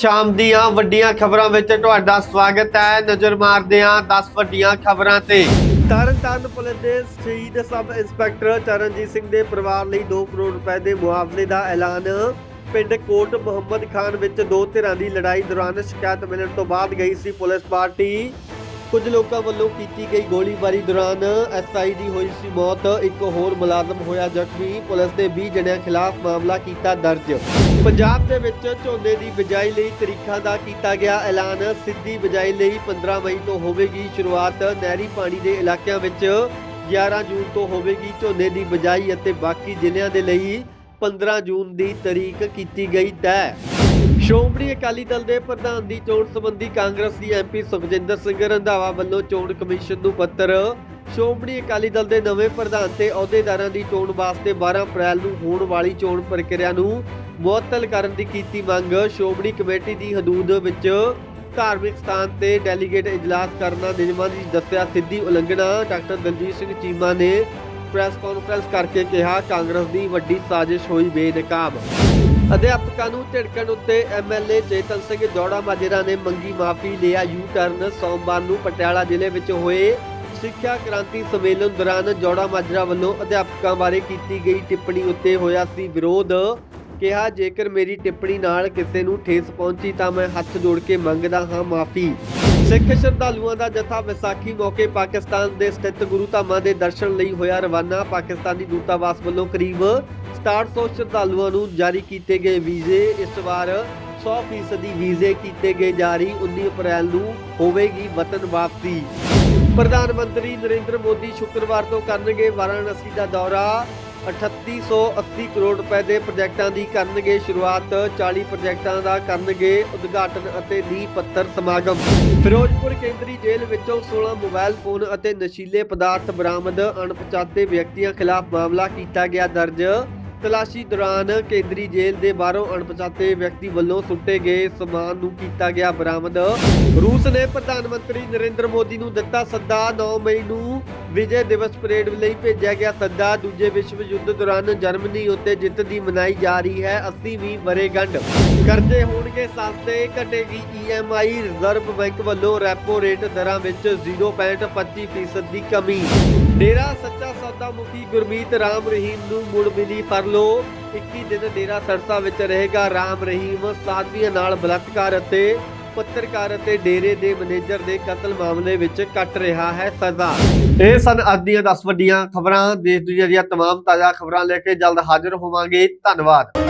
ਸ਼ਾਮ ਦੀਆਂ ਵੱਡੀਆਂ ਖਬਰਾਂ ਵਿੱਚ ਤੁਹਾਡਾ ਸਵਾਗਤ ਹੈ। ਨਜ਼ਰ ਮਾਰਦੇ ਹਾਂ 10 ਵੱਡੀਆਂ ਖਬਰਾਂ ਤੇ। ਤਰਨਤਾਰਨ ਪੁਲਿਸ ਦੇ ਸ਼ਹੀਦ ਸਬ ਇੰਸਪੈਕਟਰ ਚਰਨਜੀਤ ਸਿੰਘ ਦੇ ਪਰਿਵਾਰ ਲਈ 2 ਕਰੋੜ ਰੁਪਏ ਦੇ ਮੁਆਵਜ਼ੇ ਦਾ ਐਲਾਨ। ਪਿੰਡ ਕੋਟ ਮੁਹੰਮਦ ਖਾਨ ਵਿੱਚ ਦੋ ਧਿਰਾਂ ਦੀ ਲੜਾਈ ਦੌਰਾਨ ਸ਼ਿਕਾਇਤ ਮਿਲਣ ਤੋਂ ਬਾਅਦ ਗਈ ਸੀ ਪੁਲਿਸ ਪਾਰਟੀ। ਕੁਝ ਲੋਕਾਂ ਵੱਲੋਂ ਕੀਤੀ ਗਈ ਗੋਲੀਬਾਰੀ ਦੌਰਾਨ ਐਸਆਈ ਦੀ ਹੋਈ ਸੀ ਮੌਤ। ਇੱਕ ਹੋਰ ਮੁਲਾਜ਼ਮ ਹੋਇਆ ਜ਼ਖਮੀ। ਪੁਲਿਸ ਦੇ 20 ਜਣਿਆਂ ਖਿਲਾਫ ਮਾਮਲਾ ਕੀਤਾ ਦਰਜ। ਪੰਜਾਬ ਦੇ ਵਿੱਚ ਝੋਨੇ ਦੀ ਬਿਜਾਈ ਲਈ ਤਰੀਕਾਂ ਦਾ ਕੀਤਾ ਗਿਆ ਐਲਾਨ। ਸਿੱਧੀ ਬਿਜਾਈ ਲਈ 15 ਮਈ ਤੋਂ ਹੋਵੇਗੀ ਸ਼ੁਰੂਆਤ। ਨਹਿਰੀ ਪਾਣੀ ਦੇ ਇਲਾਕਿਆਂ ਵਿੱਚ 11 ਜੂਨ ਤੋਂ ਹੋਵੇਗੀ ਝੋਨੇ ਦੀ ਬਿਜਾਈ ਅਤੇ ਬਾਕੀ ਜ਼ਿਲ੍ਹਿਆਂ ਦੇ ਲਈ 15 ਜੂਨ ਦੀ ਤਰੀਕ ਕੀਤੀ ਗਈ ਤੈਅ। ਸ਼੍ਰੋਮਣੀ ਅਕਾਲੀ ਦਲ ਦੇ ਪ੍ਰਧਾਨ ਦੀ ਚੋਣ ਸੰਬੰਧੀ ਕਾਂਗਰਸ ਦੀ ਐਮਪੀ ਸੁਖਜਿੰਦਰ ਸਿੰਘ ਰੰਧਾਵਾ ਵੱਲੋਂ ਚੋਣ ਕਮਿਸ਼ਨ ਨੂੰ ਪੱਤਰ। ਸ਼੍ਰੋਮਣੀ ਅਕਾਲੀ ਦਲ ਦੇ ਨਵੇਂ ਪ੍ਰਧਾਨ ਤੇ ਅਹੁਦੇਦਾਰਾਂ ਦੀ ਚੋਣ ਵਾਸਤੇ 12 ਅਪ੍ਰੈਲ ਨੂੰ ਹੋਣ ਵਾਲੀ ਚੋਣ ਪ੍ਰਕਿਰਿਆ ਨੂੰ ਮੁਅੱਤਲ ਕਰਨ ਦੀ ਕੀਤੀ ਮੰਗ। ਸ਼੍ਰੋਮਣੀ ਕਮੇਟੀ ਦੀ ਹਦੂਦ ਵਿੱਚ ਧਾਰਮਿਕ ਸਥਾਨ ਤੇ ਡੈਲੀਗੇਟ ਇਜਲਾਸ ਕਰਨਾ ਨਿਯਮਾਂ ਦੀ ਦੱਸਿਆ ਸਿੱਧੀ ਉਲੰਘਣਾ। ਡਾਕਟਰ ਦਲਜੀਤ ਸਿੰਘ ਚੀਮਾ ਨੇ ਪ੍ਰੈਸ ਕਾਨਫਰੰਸ ਕਰਕੇ ਕਿਹਾ, ਕਾਂਗਰਸ ਦੀ ਵੱਡੀ ਸਾਜ਼ਿਸ਼ ਹੋਈ ਬੇਨਕਾਬ। ਅਧਿਆਪਕਾਂ ਨੂੰ ਝਿੜਕਣ ਉੱਤੇ ਐਮਐਲਏ ਚੇਤਨ ਸਿੰਘ ਜੋੜਾ ਮਾਜਰਾ ਨੇ ਮੰਗੀ ਮਾਫੀ ਲਿਆ ਯੂ ਟਰਨ ਸੋਮਵਾਰ ਨੂੰ ਪਟਿਆਲਾ ਜ਼ਿਲ੍ਹੇ ਵਿੱਚ ਹੋਏ ਸਿੱਖਿਆ ਕ੍ਰਾਂਤੀ ਸੰਮੇਲਨ ਦੌਰਾਨ ਜੋੜਾ ਮਾਜਰਾ ਵੱਲੋਂ ਅਧਿਆਪਕਾਂ ਬਾਰੇ ਕੀਤੀ ਗਈ ਟਿੱਪਣੀ ਉੱਤੇ ਹੋਇਆ ਸੀ ਵਿਰੋਧ। ਕਿਹਾ, ਜੇਕਰ ਮੇਰੀ ਟਿੱਪਣੀ ਨਾਲ ਕਿਸੇ ਨੂੰ ਠੇਸ ਪਹੁੰਚੀ ਤਾਂ ਮੈਂ ਹੱਥ ਜੋੜ ਕੇ ਮੰਗਦਾ ਹਾਂ ਮਾਫੀ। ਸਿੱਖ ਸ਼ਰਧਾਲੂਆਂ ਦਾ ਜਥਾ ਵਿਸਾਖੀ ਮੌਕੇ ਪਾਕਿਸਤਾਨ ਦੇ ਸਥਿਤ ਗੁਰੂ ਧਾਮਾਂ ਦੇ ਦਰਸ਼ਨ ਲਈ ਹੋਇਆ ਰਵਾਨਾ। ਪਾਕਿਸਤਾਨੀ ਦੂਤਾਵਾਸ ਵੱਲੋਂ ਕਰੀਬ 6700 ਸ਼ਰਧਾਲੂਆਂ ਨੂੰ ਜਾਰੀ ਕੀਤੇ ਗਏ ਵੀਜ਼ੇ। ਇਸ ਵਾਰ 100% ਵੀਜ਼ੇ ਕੀਤੇ ਗਏ ਜਾਰੀ। 19 ਅਪ੍ਰੈਲ ਨੂੰ ਹੋਵੇਗੀ ਵਤਨ ਵਾਪਸੀ। ਪ੍ਰਧਾਨ ਮੰਤਰੀ ਨਰਿੰਦਰ ਮੋਦੀ ਸ਼ੁੱਕਰਵਾਰ ਤੋਂ ਕਰਨਗੇ ਵਾਰਾਣਸੀ ਦਾ ਦੌਰਾ। 3880 ਕਰੋੜ ਰੁਪਏ ਦੇ ਪ੍ਰੋਜੈਕਟਾਂ ਦੀ ਕਰਨਗੇ ਸ਼ੁਰੂਆਤ। 40 ਪ੍ਰੋਜੈਕਟਾਂ ਦਾ ਕਰਨਗੇ ਉਦਘਾਟਨ ਅਤੇ ਨੀਂਹ ਪੱਥਰ ਸਮਾਗਮ। ਫਿਰੋਜ਼ਪੁਰ ਕੇਂਦਰੀ ਜੇਲ੍ਹ ਵਿੱਚੋਂ 16 ਮੋਬਾਈਲ ਫੋਨ ਅਤੇ ਨਸ਼ੀਲੇ ਪਦਾਰਥ ਬਰਾਮਦ ਅਣਪਛਾਤੇ ਵਿਅਕਤੀਆਂ ਖਿਲਾਫ ਮਾਮਲਾ ਕੀਤਾ ਗਿਆ ਦਰਜ। ਤਲਾਸ਼ੀ ਦੌਰਾਨ ਕੇਂਦਰੀ ਜੇਲ੍ਹ ਦੇ ਬਾਹਰੋਂ ਅਣਪਛਾਤੇ ਵਿਅਕਤੀ ਵੱਲੋਂ ਸੁੱਟੇ ਗਏ ਸਮਾਨ ਨੂੰ ਕੀਤਾ ਗਿਆ ਬਰਾਮਦ। ਰੂਸ ਨੇ ਪ੍ਰਧਾਨ ਮੰਤਰੀ ਨਰਿੰਦਰ ਮੋਦੀ ਨੂੰ ਦਿੱਤਾ ਸੱਦਾ 9 ਮਈ ਨੂੰ ਵਿਜੇ ਦਿਵਸ ਪਰੇਡ ਲਈ ਭੇਜਿਆ ਗਿਆ ਸੱਦਾ। ਦੂਜੇ ਵਿਸ਼ਵ ਯੁੱਧ ਦੌਰਾਨ ਜਰਮਨੀ ਉੱਤੇ ਜਿੱਤ ਦੀ ਮਨਾਈ ਜਾ ਰਹੀ ਹੈ। 80ਵੀਂ ਵਰੇਗੰਢ ਕਰਜ਼ੇ ਹੋਣਗੇ ਸਸਤੇ, ਘਟੇਗੀ ਈਐਮਆਈ ਰਿਜ਼ਰਵ ਬੈਂਕ ਵੱਲੋਂ ਰੈਪੋ ਰੇਟ ਦਰਾਂ ਵਿੱਚ 0.25% ਦੀ ਕਮੀ। ਡੇਰਾ ਸੱਚਾ ਸੌਦਾ ਮੁਖੀ ਗੁਰਮੀਤ ਰਾਮ ਰਹੀਮ ਨੂੰ ਮੁੜ ਮਿਲੀ ਫਰਲੋ 21 ਦਿਨ ਡੇਰਾ ਸਰਸਾ ਵਿੱਚ ਰਹੇਗਾ ਰਾਮ ਰਹੀਮ। ਸਾਧਵੀਆਂ ਨਾਲ ਬਲਾਤਕਾਰ ਅਤੇ ਪੱਤਰਕਾਰ ਅਤੇ ਡੇਰੇ ਦੇ ਮੈਨੇਜਰ ਦੇ ਕਤਲ ਮਾਮਲੇ ਵਿੱਚ ਕੱਟ ਰਿਹਾ ਹੈ ਸਜ਼ਾ ਇਹ ਸਨ ਅੱਜ ਦੀਆਂ 10 ਵੱਡੀਆਂ ਖਬਰਾਂ ਦੇਸ਼ ਦੁਨੀਆ ਦੀਆਂ तमाम ਤਾਜ਼ਾ ਖਬਰਾਂ ਲੈ ਕੇ ਜਲਦ ਹਾਜ਼ਰ ਹੋਵਾਂਗੇ ਧੰਨਵਾਦ